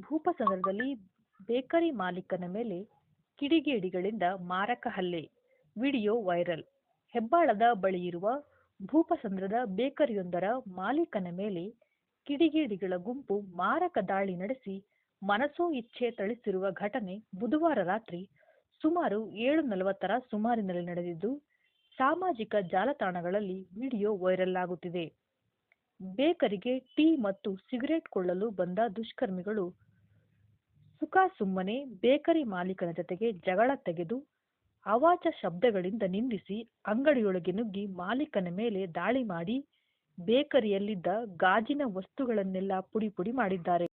ಭೂಪಸಂದ್ರದಲ್ಲಿ bakery ಮಾಲೀಕನ ಮೇಲೆ ಕಿಡಿಗೇಡಿಗಳಿಂದ ಮಾರಕ ಹಲ್ಲೆ ವಿಡಿಯೋ ವೈರಲ್ ಹೆಬ್ಬಾಳದ ಬಳಿಯಿರುವ ಭೂಪಸಂದ್ರದ ಬೇಕರಿಯೊಂದರ ಮಾಲೀಕನ ಮೇಲೆ ಕಿಡಿಗೇಡಿಗಳ ಗುಂಪು ಮಾರಕ ದಾಳಿ ನಡೆಸಿ ಮನಸೋ ಇಚ್ಛೆ ಥಳಿಸಿರುವ ಘಟನೆ ಬುಧವಾರ ರಾತ್ರಿ ಸುಮಾರು ಏಳು ನಲವತ್ತರ ಸುಮಾರಿನಲ್ಲಿ ನಡೆದಿದ್ದು, ಸಾಮಾಜಿಕ ಜಾಲತಾಣಗಳಲ್ಲಿ ವಿಡಿಯೋ ವೈರಲ್ ಆಗುತ್ತಿದೆ. ಬೇಕರಿಗೆ ಟೀ ಮತ್ತು ಸಿಗರೇಟ್ ಕೊಳ್ಳಲು ಬಂದ ದುಷ್ಕರ್ಮಿಗಳು ಸುಖಾಸುಮ್ಮನೆ ಬೇಕರಿ ಮಾಲೀಕನ ಜೊತೆಗೆ ಜಗಳ ತೆಗೆದು ಅವಾಚ ಶಬ್ದಗಳಿಂದ ನಿಂದಿಸಿ ಅಂಗಡಿಯೊಳಗೆ ನುಗ್ಗಿ ಮಾಲೀಕನ ಮೇಲೆ ದಾಳಿ ಮಾಡಿ ಬೇಕರಿಯಲ್ಲಿದ್ದ ಗಾಜಿನ ವಸ್ತುಗಳನ್ನೆಲ್ಲ ಪುಡಿ ಪುಡಿ ಮಾಡಿದ್ದಾರೆ.